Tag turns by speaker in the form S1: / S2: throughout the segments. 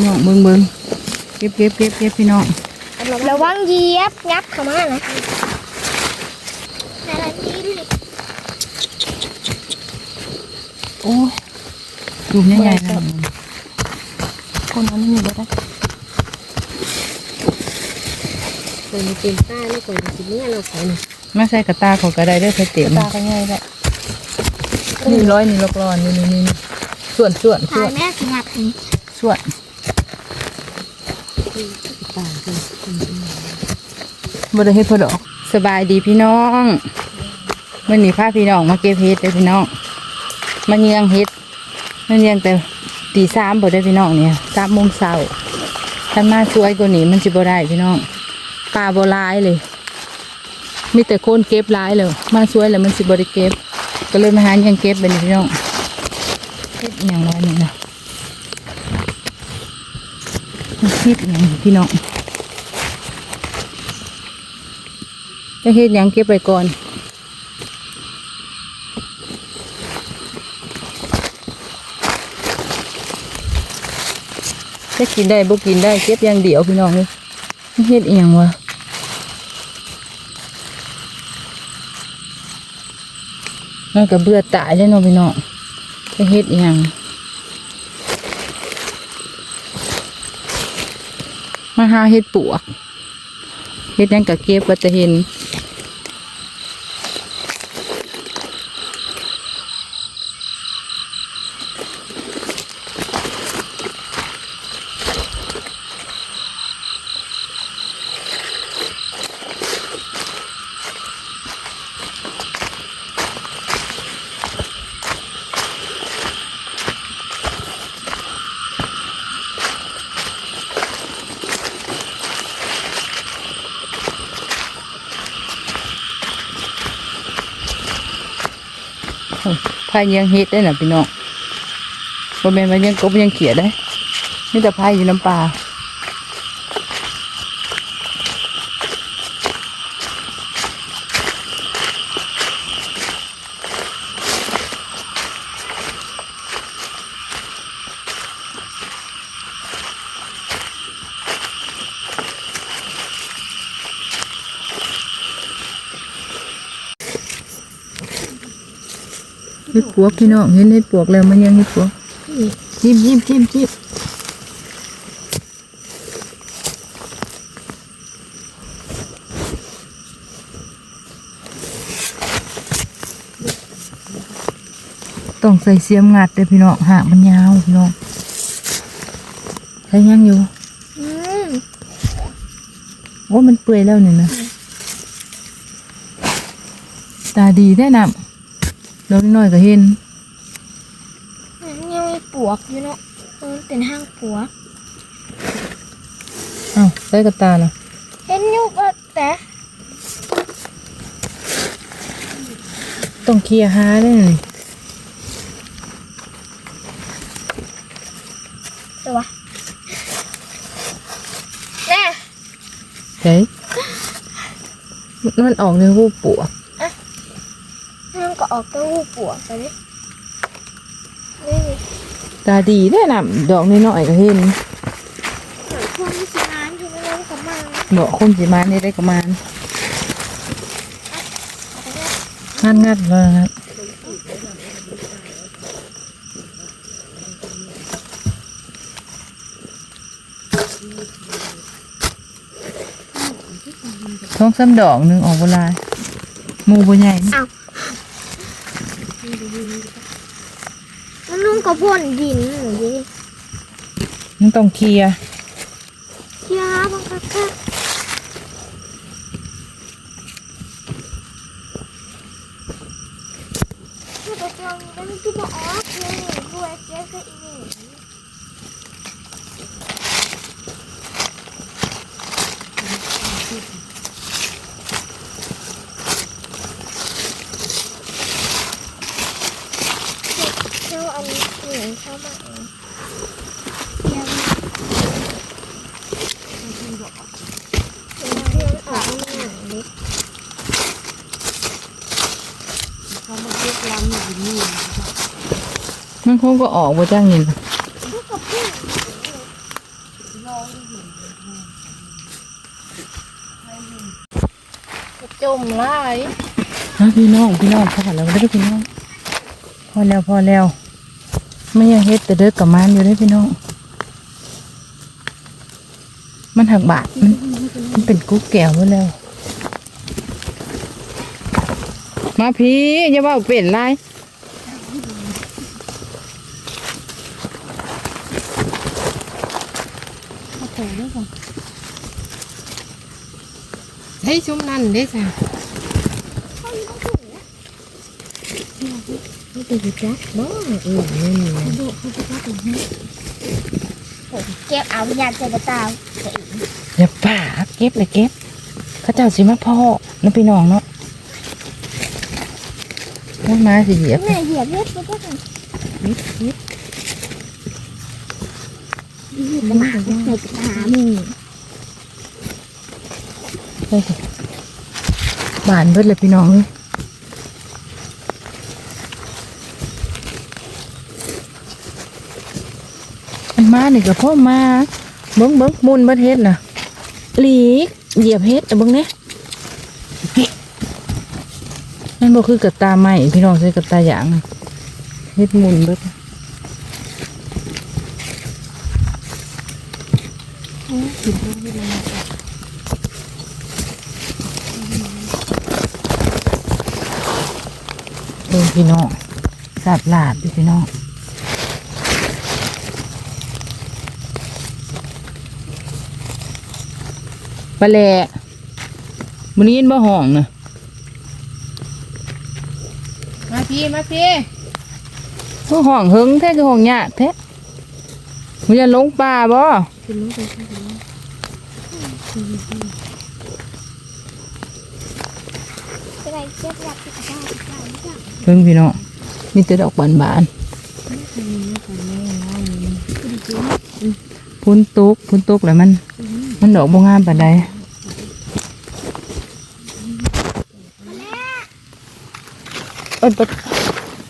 S1: พี่น้องเบิ่งเบิ่งเก็บเก็บเก็บเก็บพี่น้อง
S2: ระวังเหยียบยับเข้ามานะอะไรนี่ดิ
S1: โอ้ยดูมใหญ่ๆนะ
S2: คนนั้นมีบ่ได้
S3: เคยมาเต็มตาแล้วก่อนสิเมื่อเราขอหนึ่ง
S1: มาใส่กระตาเขาก็ได้เด้อเพื่อเต็ม
S2: ตาก็ง่ายได้
S1: นี่ร้อยนี่ลอกร้อนนี่นี่นี่นี่ส่วนส่วนส่
S2: ถ่า
S1: วยน
S2: แม่สิงัดนี่
S1: ส่วน
S3: ตากัน
S1: บ่ได้เฮ็ดพอดอก สบายดีพี่น้องมื้อนี้พาพี่น้องมาเก็บเฮ็ดเด้อพี่น้องมาเยียงเฮ็ดมาเยียงแต่ตีสามบ่ได้พี่น้องเนี่ยสามโมงเช้าถ้านมาสวยกว่านี้มันสิบ่ได้พี่น้องปลาบ่หลายเลย มีแต่คนเก็บหลายเลยมาสวยแล้วมันสิบ่ได้เก็บ ก็เลยมาหายังเก็บบัดนี้พี่น้องเฮ็ดอย่างไรนี่นะ เฮ็ดอย่างพี่น้องจะเฮ็ดยังเก็บไปก่อนจะกินได้บ่กินได้เก็บอย่างเดียวพี่น้องเลยเฮ็ดอียังวะมันก็เบื่อตายแล้วเนาะพี่น้องจะเฮ็ดอียัง มาหาเฮ็ดปวกเฮ็ดยังกะเก็บก็จะเห็น พายยังเฮ็ดได้น่ะพี่น้องบ่แม่นว่ายังกบยังเขียดได้มีแต่พายอยู่น้ำปลา ดปวกพี่น้องเห็นเฮ็ดปวกแล้วมันยังเฮ็ดปวกจิ้มจิ้มจิ้มจิ้มต้องใส่เสียมงัดเด้อพี่น้องหากมันยาวพี่น้องใช้ยังอยู่
S2: อืม
S1: โอ้มันเปื่อยแล้วนี่นะตาดีแท้นำ เราน้อยก็เห็น
S2: มันยังมีปวกอยู่เนาะมันเป็นห้างปวก
S1: อ้าวใส่กระตาน่ะ
S2: เห็นอยู่ก็แต่
S1: ต้องเคลียร์หาได้หน่อย
S2: ตัวแน่
S1: เฮ้ยมันออกในหูปวก
S2: มันก็ ออกเต้าหู้ปวกไปนี่นี่
S1: ตาดีแท้นำดอกน้อยๆก็เห็น
S2: เหมือนคนที่สิงานถึงไม่รู้เขามา
S1: ดอกคนสิมานี่ได้ประมาณงัดงัดๆเลยนะท้องซ้ำดอกหนึ่งออกเวลายหมูบใหญ่นี่
S2: มันนุ่ง ก็พ่นดินอย่างนี้
S1: มันต้องเคลียร์
S2: เชียร์บังคับแค่ถ้าไปฟังมันก็บอกอ๋อคือบัวเจ๊ก็อีนี่เจ้าอันนี้เหมือนเข้ามาเองเชียร์ เพื่อนออกมาหนังเล็ก
S3: เขามาเก็บลำอยู่นี่
S1: มันคงก็ออกมาจ้างนี่ล่ะ
S2: ลูกกับเพื่อน
S3: จมไล่
S1: นะพี่น้องพี่น้องพอแล้วได้อพี่น้องพอแล้วพอแล้วไม่ยังเฮ็ดแต่เด็กกับมันอยู่ได้อพี่น้อง มันหักบาดมันมันเป็นกุ๊กแก้วหมดแล้ว มาพี่อย่าว่าเป็นไร
S3: มาโถด้วยก่อน เฮ้ยชุ่มนั่นได้จ้ะไม่เป็นจักบ่เออนี่นี่
S2: เก็บเอายาเจ็บตา
S1: อย่าป่าเก็บเลยเก็บเขาเจ้าสิมาพ่อนะพี่น้องเนาะมันมาสิเหยียบ
S2: แม่เหยียบเล็บก็ได้
S3: นิดนิด
S2: จะมาใส่ตามึง
S1: เฮ้ยบานเบิดเลยพี่น้องเอ้ยอันมานี่ก็พ่อมา เบิ้งเบิ้งมุนเบิดเฮ็ดน่ะหลีกเหยียบเฮ็ดเบิ้งเนี่ยนั่นบ่คือกระตาไม้พี่น้องใช้กระตาหยางเฮ็ดมุนเบิดเบิ่ง พี่น้องสาบลาดอยู่พี่น้องปลาแหละมันนี้ยินบ่ห้องนะ
S3: มาพี่ มาพี่
S1: บ่ห้องเฮิงแท้คือห้องยากแท้มันจะลงป่าบ่
S3: ขึ้นมาไปขึ้นมา
S2: จะได้เจ็บหลับที่ตาได้ได้
S1: เพิ่งพี่น้องมีแต่ดอกบานบานพุนตุกพุนตุกแล้วมัน มันดอกบงามปานใดเอิ้นปะ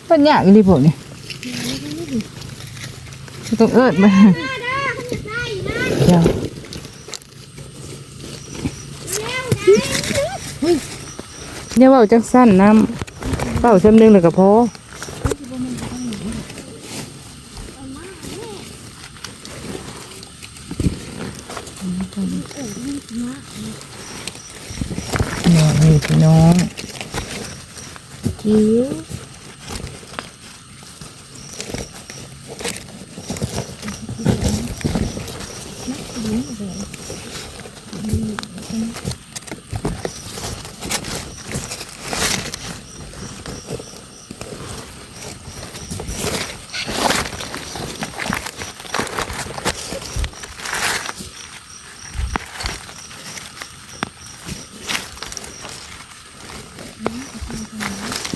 S1: ปัญญากอีหลีพวกนี่ต้องเอิ้นมาเดี๋ยวเนี่ยวเว่าจังสั้นน้ำ เป้าซ้ำหนึงเลยก็พอเนี่ยนี่พี่น้อง
S3: คิ้ว
S1: ห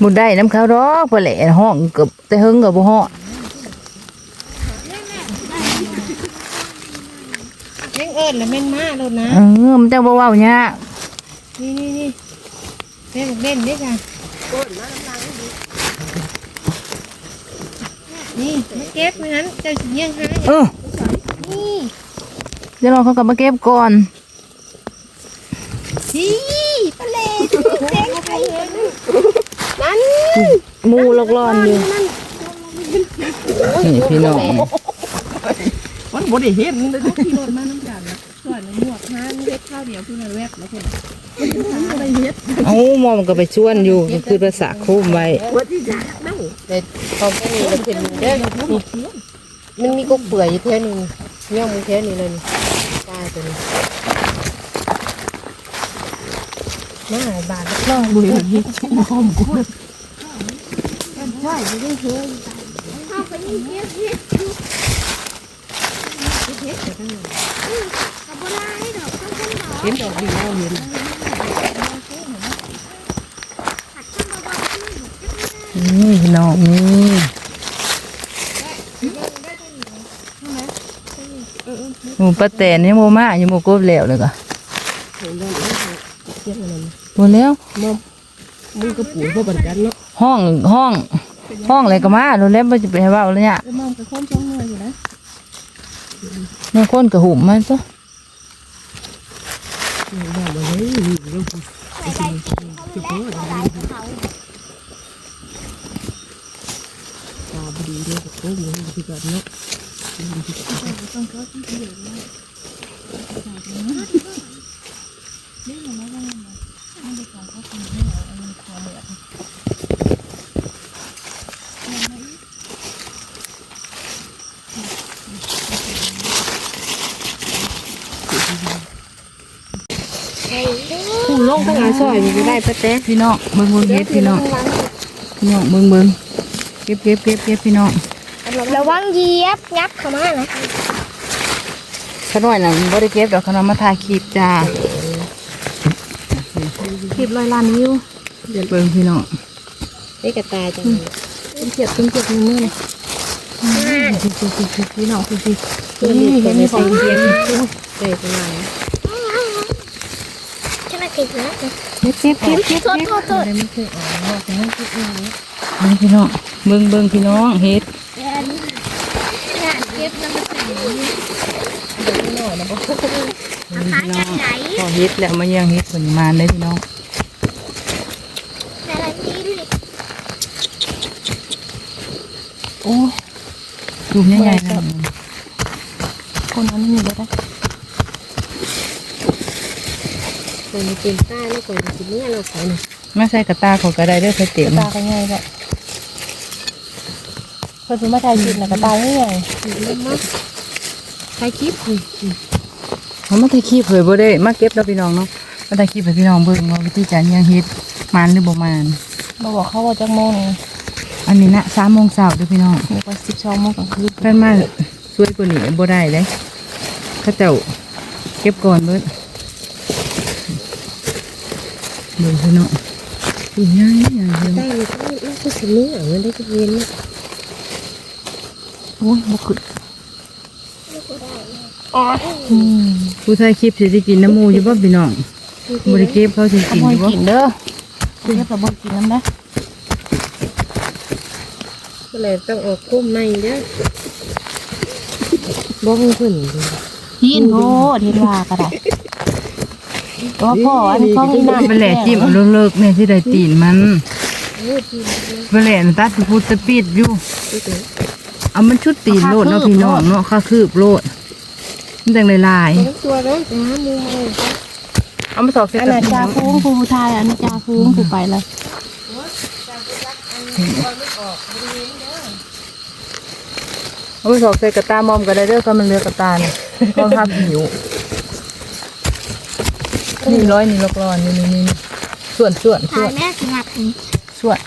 S1: มุดได้น้ำข้าวดอกพอแหละห้องเกือบแต่เฮิงกับบ่ห้อง
S3: เล่งเอิญแล้วแม่นมาแล้วนะ
S1: เออมันจังบ่เว้าเนี่ยาก
S3: นี่นี่นี่แม่บอกเล่นได้จ้ะนี่มาเก็บมางั้นเจ้าสิเยี่ยงหา
S1: เออ
S3: นี่
S1: เดี๋ยวเราเขากลับมาเก็บก่อน
S3: พี่ปลาเล่เด็กใครเห็ นนั่น
S1: หมูลอกลอนอยู่นี่พี่น้อง
S4: มันบ่ได้เห็นเลย
S3: ขี่รถมาน้ำกันนะส่วนหมวกห้าเล็กข้าวเดียวคือมันแวบแล้วคน
S1: เอ้าหมอมันก็ไปชวนอยู่ก็คือภาษาคุ้มไว้
S3: แต่พอแค่นี้เราเป็นเด้อมันมีกุ๊กเปื่อยอยู่แค่นึงเนี่ยมึงแค่นี้เลยนี่ปลาตัวนี้ น่าบาทละ
S4: บ่เห็นนี่หอมกู
S2: เข้าไปนี่เจ็บเจ็บเอาโบราณให้ดอกข้างบนดอก
S3: เห็นดอกดีแล้วเห็น
S1: นี่บีน้องนี่หมูปลาแตนนี่โมมาอยู่โมกบแล้วเลยก็
S3: เทียบกันนั่น
S1: หมดแล้ว
S3: มอมมึงก็ปูพวกบันกันเนาะ
S1: ห้องห้อง ห้องอะไรก็มาแล้วแล้วมันจะไปให้เว่าแล้วเนี่ย
S3: มอมกับคนช่องเมื่ออยู่นะ
S1: บางคนก็หุ่มมันซะ
S4: บอกมาเลยนี่เรื่อง
S2: ใส่ได้เขาไม่ได้หลายเขา
S4: ตาบดีเนี่ยโอ้ยมันคือน
S3: ผู้ลงทั้งอาซอยมันจะได้ปะเต้
S1: พี่น้องเบิ่งเบิ่งเฮ็ดพี่น้องพี่น้องเบิ่งเบิ่งเก็บเก็บเก็บเก็บพี่น้อง
S2: ระวังเหยียบยับเข้ามานะ
S1: ขน้อยน่ะบ่ได้เก็บดอกขนมมาถ่ายคลิปจ้า
S3: คลิปร้อยล้านวิว
S1: เดี๋ยวเบิ่งพี่น้อง
S3: ได้กระตายจังเป็นเกียบเป็นเกียบมือมือเลยพี่น้องพี่พี่นี่เห็นมีของเทียมได้ประมาณ
S2: ฉันมาติดนะ
S3: เก็บเก็บเก็บเก็บ
S2: โทษโทษโทษ
S3: ไม่เคยออกนอกจากนั้นก็เอง
S1: เบิ่งพี่น้องเบิ่งเบิ่งพี่น้องเฮ็ด
S2: เดี๋ยวนี้น่ะเก็บน้ำมันใส่อาคา
S1: พี่
S2: จั
S1: น้อง
S2: งไหน
S1: พอเฮ็ดแล้วมายังเฮ็ดผลมาได้พี่น้อง
S2: แต่ละทีดิ
S1: โอ้ดูใหญ่ๆนะ
S3: คนนั้นมีแล้วได้คนเป็นใต้แล้วคนกินเนื้อเราใส่หน่อย
S1: มาใส่กระตาเขาก็ได้เด้อใส่เต็ม
S3: ตาก็ง่ายแบบเพิ่นมาถ่ายคลิปนะก็ตายง่ายถ่ายคลิป
S1: เขามาถ่ายคลิปเผยบ่ได้มาเก็บแล้วพี่น้องเนาะมาถ่ายคลิปให้พี่น้องเบิ่งว่าวิธีการยังเฮ็ดมานหรือบ่มาน
S3: มาบอกเขาว่าจักโมง นี่
S1: อันนี้นะ3โมงเช้าเด้อพี่น้อง
S3: มีกว่าสิบสองโมงกลางคืน
S1: เพิ่นมาสวยกว่านี้บ่ได้เด้เขาเจ้าเก็บก่อนเบิดเบิ่งพี่น้องอีหยังอีหยังพี่น้อง
S3: ใต้มันก็น่าจะสมืออะมันได้จะเย็นนะ
S1: โอ้ยบ่ขึ้น
S3: อืม
S1: ผู้ถ่ายคลิปสิได้กินน้ำหมูอยู่บ่พี่น้องบ่ได้เก็บเขาสิ
S3: ข
S1: กิน
S3: โม
S1: อยยู่บ่
S3: กินเด้อคือจะบ่กินน้ำนะ ก็เลยต้องออกคุ้มในเด้อบ่มีขึ้นยินโหเทนว่าก็ได้ก็พ่ออันของนี่น้ำ
S1: ไปแหล่จิ้มเลิกๆเนี่ยสิได้ตีนมันไปแหล่น่ะตัดพูดตะปิดอยู่เอามันชุดตีนโลดเนาะพี่น้องเนาะค่าคืบโลดมันจังลาย
S3: ตัวนั้นนะมูมู
S1: ๆเอามาสอกเส้น
S3: อันนั้นจาฟุ้งผู้ชายอันนั้นจาฟุ้งผู้ไปเลย
S1: เอามาสอกใส่กระตามอมก็ได้เด้อก็มันเหลือกระตาเนี่ยก็ภาพหิวนี่ร้อยนี่ลกร้อนนี่นี่นี่ส่วนส่วนส่
S2: ถ่า
S1: วยน
S2: แม่ขยับนี่
S1: ส่วน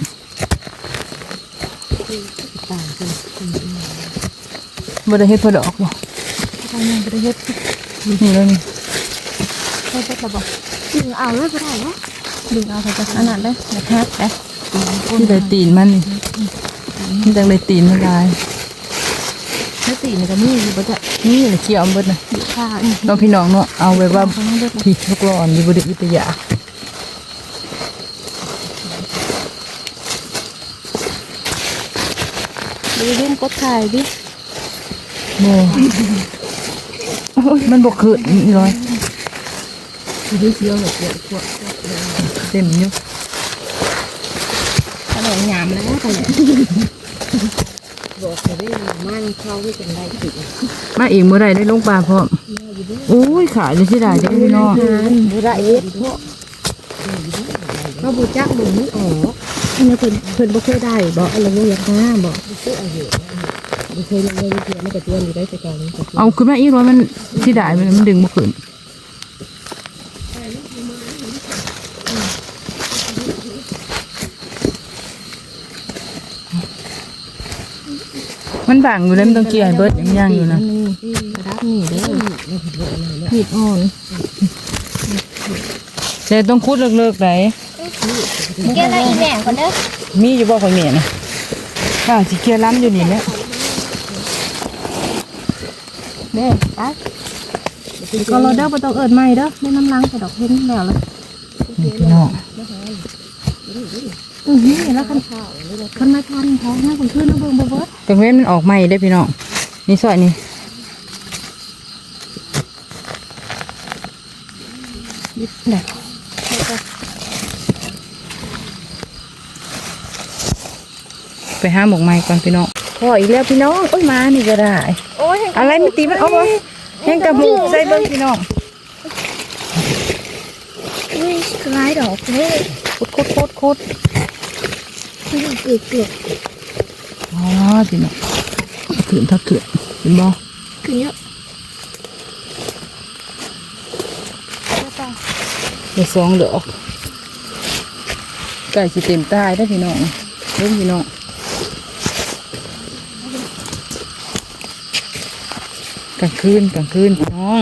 S1: บ่ได้เฮ็ดพอดอกบ่
S3: ทำงานประเทศ
S1: นี่เลยนี่
S3: เขาจะระบอก
S2: ถึงเอาเลยก็ได้นะ
S3: ดึงเอาเขาจะขนาดเลยนะครับเอ๊ะ
S1: ที่ได้ตีนมันนี่มันจังได้ตีนมันลาย
S3: ถ้าตีนี่ก็มีอยู่บ่จะ
S1: นี่แหละเกี่ยวเอาเบิดนะ
S3: ดิค่านี่
S1: น้องพี่น้องเนาะเอาไว้ว่า
S3: เขาไม่ได้
S1: พี่ลูกร้อนอยู่บไดิอิตยา
S3: ดูเล่นกดถ่ายดิ
S1: โบมันบกขึ้นนี่ร้อย
S4: ที่เสียวแบบเนี้ยพวก
S1: เต็มอยู่
S3: ขนมหยามแล้วไปบอกเขาได้มันเข้าที่เป็นได้ติด
S1: มาเองเมื่อไรได้ลงปลาพร้อมโอ้ยขาจะที่ได้จ้ะพี่น้อง
S3: บุระเอ็ดพวกก็บูจักมึงไม่ออกอันนี้เพิ่นเพิ่นบ่เคยได้บอกอะไรบ่อยากมาบอกบ่เคยลงเลยเพียไม่กระตุ้นอยู่ได้แต่ก่อนนี่กระตุ้น
S1: เอาขึ้นมาอีกร้อยมันที่ได้มันมันดึงบกขึ้น มันบางอยู่เลยมันต้องเกี่ยให้เบิดยังย่างอยู่นะ
S3: กระดับนี่เด้อผิดอ่อน
S1: แต่ต้องคุดเลิกๆไหน
S2: เกี่ยวกับอีแม่คนเด้อ
S1: มีอยู่บ่ข่อยเมียนะข้าวสิเกี่ยล้ำอยู่นี่แหละ
S3: เด้อไปก็เราเด้อบ่ต้องเอิ้นใหม่เด้อไม่น้ำลังกระดอกเห็นแล้วล่ะ
S1: นี่พี่น้อง
S3: อือหือแล้วคันข้าวคันไม่ทันท้องให้คนขึ้นน้ำเบิ่งบ่เบิด
S1: ตรงนี้มันออกใหม่ได้พี่น้องนี่สอยนี่
S3: ยึด
S1: ไหนไปห้าหมกไม้ก่อนพี่น้องพออีกแล้วพี่น้องโอ้ยมานี่ก็ได้
S2: อะ
S1: ไรไม่ตีมันเอาบ่ยังกระหมูใส่เบิ้งพี่น้อง
S2: อุ้ยกลายดอกเลย
S1: โคตรโคต
S2: รโคตร เกือบเกือบ
S1: อ๋อพี่น้องเขื่อนถ้าเขื่อนเห็นบ่
S2: คือเยอะ
S1: เดี๋ยวสองดอกไก่สิเต็มตายได้อพี่น้องเบิ่งพี่น้องกลางคืนกลางคืนพี่น้อง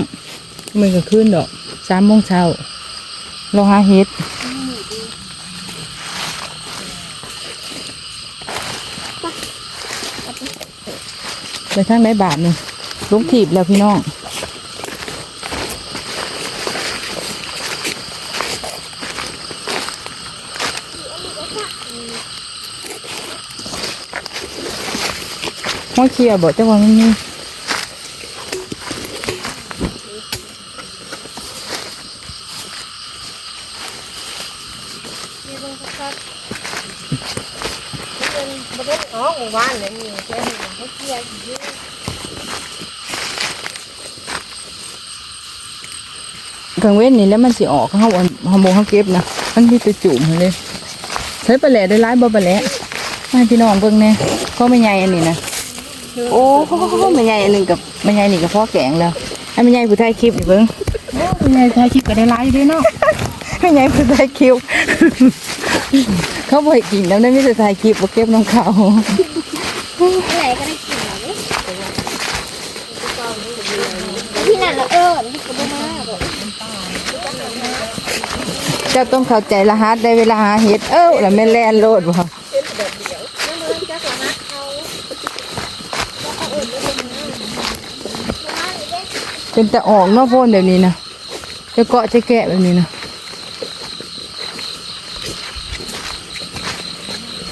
S1: ไม่กลางคืนดอกสามโมงเช้าเราหาเห็ด ไปทางไหนบาทนี่ลงถีบแล้วพี่น้องห้อยเคียบอกจังว่ามันมี
S3: บ่ได้ออกหมู่บ้านเลยนี่แค่นี้เขาเกลียดอยู่
S1: กลางเว้นนี่แล้วมันสิออกเขาเอาฮอร์โมนเขาเก็บนะมันมีแตัวจุ่มให้เลยใช้ปลาแหล่ได้ร้ายบ่ปลาแหล่มาพี่น้องเบิ่งแน่ก็ไม่ใหญ่อันนี้นะโอ้โหไม่ใหญ่อันหนึงกับไม่ใหญ่นี่กับพ่อแกงแล้วให้ไม่ใหญ่ผู้ไทยคลิปนี่เบิ่ง
S3: คุณยายถ่ายคลิปก็ได้หลายอยู่เด้เนาะ
S1: ไม่ใหญ่ผู้ไทยคลิปเขาบ่ให้กินแล้วได้มีแต่ไทยคลิปบ่เก็บน้ำเขา
S2: อะไรก็ได้กินเหรอเนี่ยพี่นั่นละเออ
S1: จ้าต้องเข้าใจรหัสได้เวลาหาเห็ดเอ้าแล้วแม่แล่นโลดบ่เป็นแต่ออกนอกโพนแบบนี้นะจะเกาะจะแกะแบบนี้นะ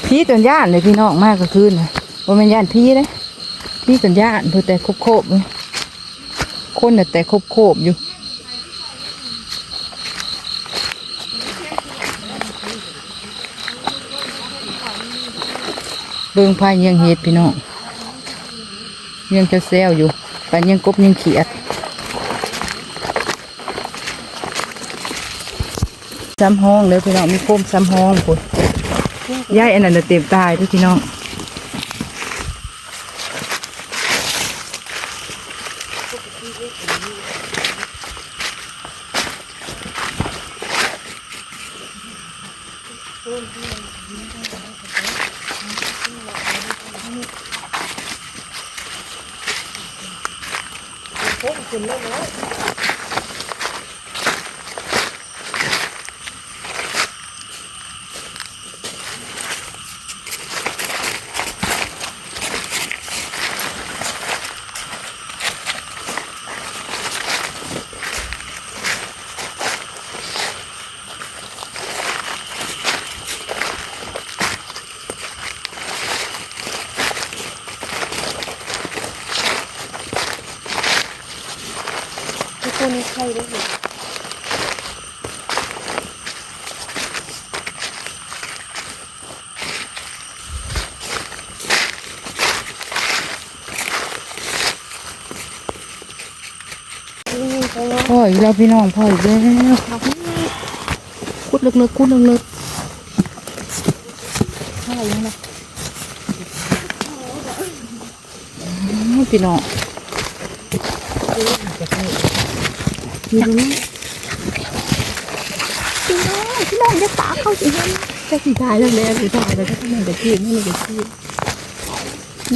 S1: พี่จนย่านเลยพี่น้องมากก็คืนนะว่ามันย่านพี่เลยพี่จนย่านเพื่อแต่คบโคบๆเลยคนน่ะแต่คบโคบๆอยู่ เบิ่งพายยังเห็ดพี่น้องยังจะแซวอยู่ปันยังกบยังเขียดซ้ำห้องเลยพี่น้องมีโคมซ้ำห้องพุ่นยายอันนั้นน่ะเต็มตายเด้วยพี่น้อง out. อีกแล้วพี่น้องพ่ออีกแล้ว
S3: คุดเลิกๆคุดเลิก
S1: อื้อพี่น้อง
S3: ๆอยู่ตรงนี้
S2: พี่น้องพี่น้องจะตาเข้าสิเห็น
S3: แค่สีถ่ายแล้วแม่สีถ่ายแล้วก็มันจะกินมันจะกิน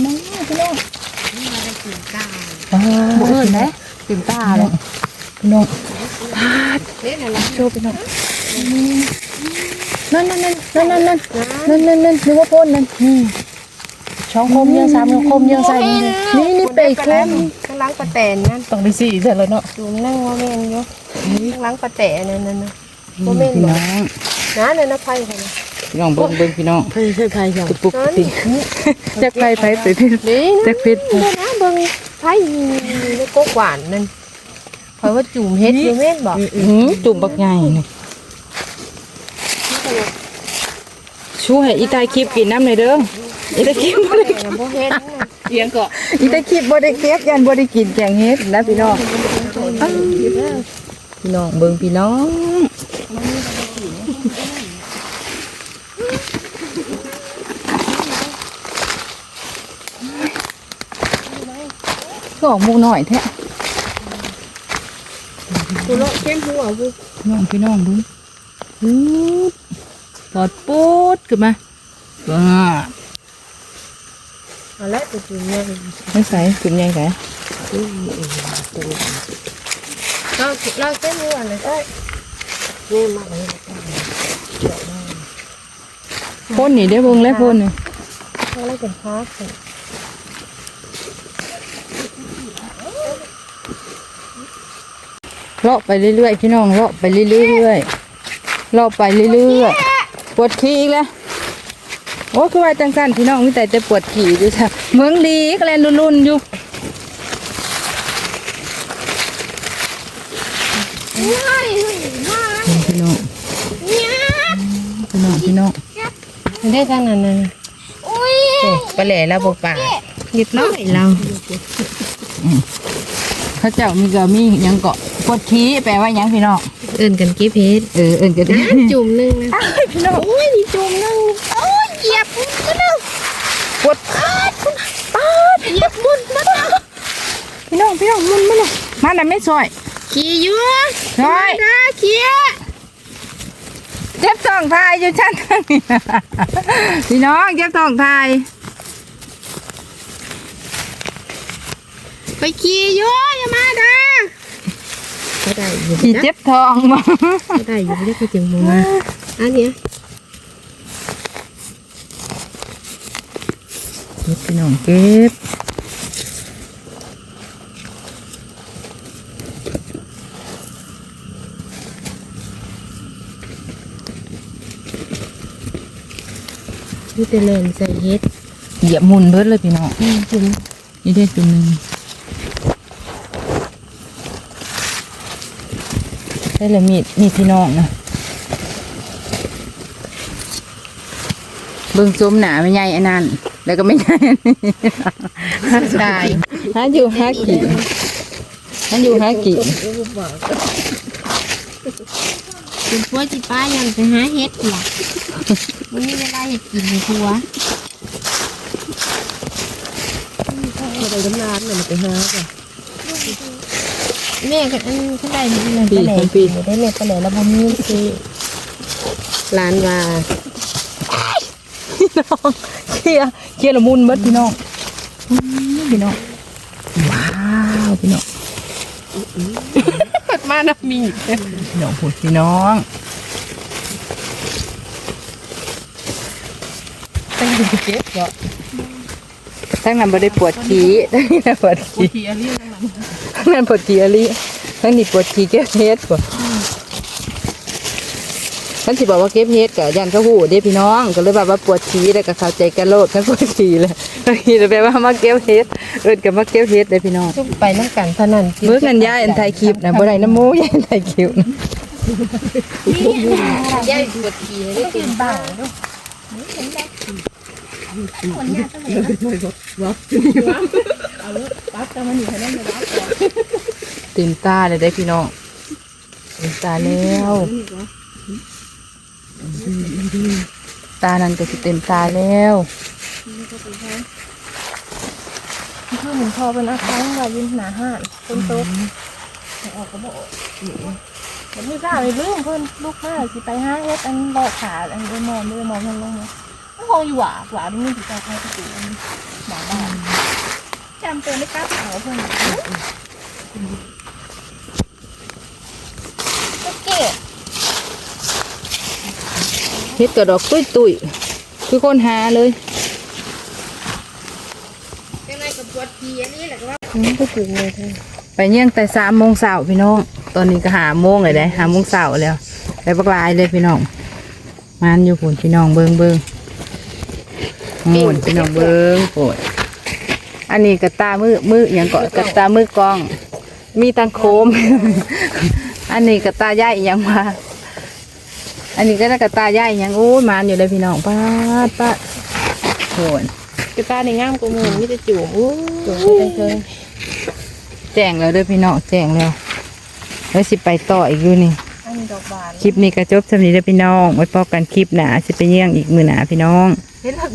S2: น้องพี่น้อง
S1: อ๋อเอิ้นนะเต็มตาเลย พี่น้องพาดโชว์พี่น้องนั่นนั่นนั่นนั่นนั่นนั่นนั่นนั่นนั่นนึกว่าพ่นนั่นนี่ช่องคมยังสามคมยังใส่นี่นี่เปย์คม
S3: ข้างล้างปลาแตนนั่น
S1: ต้องได้สี่เสร็จแล้วเนาะ
S3: ดูนั่งว่าแม่นอยู่ข้างล้างปลาแตนนั่นนั่นว่าแม่น
S1: พี่
S3: บ่
S1: น้อง
S3: นะนั่นนะไผ่ค่ะ
S1: พี่น้องเบิ่งเบิ่งพี่น้อง
S3: ไผ่ใช่ไผ่ค่ะ
S1: ปุกปุกติจักไปไปไปพี่
S3: นี่
S1: จักเพชร
S3: เบิ่งไผ่ในกกหวานนั่น เพราะว่าจุ่มเฮ็ดอยู่แม่นบอก
S1: หืมจุ่มบักใหญ่นี่ช่วยอีตายคลิปกินน้ำหน่อยเด้ออีตายคลิปบ่ได้
S3: แต่บ่เฮ็ด
S4: เอียงก็
S1: อีตายคลิปบ่ได้เก็บยันบ่ได้กินแกงเฮ็ดนะพี่น้องพี่น้องเบิ่งพี่น้องก็ออกหมูหน่อยแท้
S3: กูเลาะเข้มหัวกู
S1: น้องพี่น้องดูปูดปอดปูดขึ้นมาว้า
S3: อาละตัวจุ่มเนี่
S1: ไม่ใส่จุ่มยังไง
S3: เราเราเส้นหัวเลยเอ้ย
S1: พ่นนี่ได้อเบิ่งแล้วพ่นนี่
S3: เขาเลยเป็นพัก
S1: เลาะไปเรื่อยๆพี่น้องเลาะไปเรื่อยๆเลาะไปเรื่อยๆปวดขี้อีกแล้วโอ้คือว่าจังสันพี่น้องมีแต่จะปวดขี้ด้วยจ้ะเมืองดีก็แลนรุ่นๆอยู่
S2: ว้ายว้าย
S1: พี่น้องพี่น้องพี่น้อง
S3: ได้ทางนั้นน่ะ
S2: อุ้ย
S3: ปลาแหล่เราบ่ป่าเรียบร้อยเรา
S1: เข้าเจ้ามีก็มีหยังเกาะปวดขี้แปลว่าหยังพี่น้อง
S3: เอิ้นกันกี่เพชร
S1: เออเอินก็ได้
S3: จุ่มนึงนะ
S1: พี่น้อง
S2: อุ้ยนี่จุ่มนึงโอ้ยเหยียบมุนก็นึง
S1: ปวด
S2: เหยียบมุนมาแล้ว
S1: พี่น้องพี่น้องมุนมาเลยมาหน่ะไม่ซอย
S3: ขี้อยู่
S1: ซอย
S3: นะเขี้ย
S1: เจ็บท้องทายอยู่ชั้นทางนี้พี่น้องเจ็บท้องทาย
S3: ไปขี้อยู่อย่ามาเด้อก็ได้อยู่
S1: ขี่เจ็บท้องมา
S3: ก็ได้อยู่ไม่ได้ไปถึงหมูมาอันเนี้ย
S1: เก็บพี่น้องเก็บ
S3: มีแต่เล่นใส่เฮ็ด
S1: เหยียบหมุนเบิดเลยพี่น้อง
S3: จุ่ม
S1: นี่ได้จุ่มหนึ่ง ได้เลยมีดมีดพี่น้องนะเบิ่งซุ้มหนาไม่ใหญ่อันนั้นแล้วก็ไม่ใหญ่อันนี้
S3: ตาย
S1: หาอยู่หากี่หาอยู่หากี่
S3: เป็นพัวจิป้ายังไปหาเฮ็ดล่ะวันนี้เวลาเฮ็ดกินในครัว
S4: ไปน้ำน้ำเนี่ยมันไปหาจ้ะ
S3: แม่ก็อันข้างใดมันเป็นปลาแหล่กินได้แม่ปลาแหล่แล้วบ่มีสิร้านว่า
S1: พี่น้องเคลียร์เคลียร์ละมุนเบิดพี่น้องอื้อพี่น้องว้าวพี่น้อง
S3: มานะมี
S1: พี่น้องพูดพี่น้องตั้งแต่เก็บก็ทั้งนั้นบ่ได้ปวดขี้ทั้งนี้ปวดขี้
S4: ทีอันนี้นั่ง
S1: ทั้ง นั้นปวดขี้อะไรทั้งนี้ปวดขี้เก็บเฮ็ดบ่ท่านสิบอกว่าเก็บเฮ็ดกะยันเขาหูเด้พี่น้อง ก็เลยแบบว่าปวดขี้แล้วก็เข้าใจกันโลดทั้งปวดขี้เลยบางทีเลยแปลว่ามาเก็บเฮ็ดเอิ้นกับมาเก็บเฮ็ดเด้อพี่น้อง
S3: ทุกไปน้ำกันเท่านั้น
S1: มื้อกันยายอันถ่ายคลิปนะบ่ได้น้ำหมูยายอันถ่ายคลิปนะ
S3: ยายปว ดขี้ได้กินบ้าง
S1: เต็มตาเลยได้อพี่น้องเต็มตาแล้วตานั้นก็สิเต็มตาแล้ว
S2: คือเหมือนพอเป็นอาคารว่ายินหนาห้านคนโตออกก็บอกผมไม่ทราบเลยเรื่องเพิ่นลูกค้าสิไปห้าเฮ็ดอันรอขาอันเดมอนเดมอนลงลงมามันคงอยู่หว่าหว่ามันมีสิตาใครประตูอันหมอบ้าน จำเป็นไม่กล้าเผาเพิ่นก็เก็บ
S1: เฮ็ดกระดอกตุ้ยตุยๆคือคนหาเลย
S3: ยังไงกับปวดขี้อันนี้แหละก็ว่าก็ถึงเลยท่าน
S1: ไปเยี่ยงแต่สามโมงเช้าพี่น้อง ตอนนี้ก็หาโมงเลยได้หาโมงเช้าแล้วไปบักลายเลยพี่น้องมานอยู่ผนพี่น้องเบิงเบิงโหนพี่น้องเบิงโปด อันนี้กระตามือมืออย่างเกาะกระตามือกล้อง มีตังโคม อันนี้กระตาใหญ่อีหยังมาอันนี้ก็ได้กระตาใหญ่อีหยังโอ้ยมานอยู่เลยพี่น้องป้าดป้าดโหน
S4: กระตาในงามกว่าหมือมีแต่จุ่มโอ้ยจุ่มไปเชิง
S1: แจ้งแล้วเด้วยพี่น้องแจ้งแล้วแล้วสิไปต่ออีกอยู่นี่
S4: อันนี้ดอกบาน
S1: คลิปนี้ก็จบสำนี้เด้อพี่น้องไว้พบกันคลิปหนาสิไปเยี่ยงอีกมือหนาพี่น้อง
S4: เห็นหลัก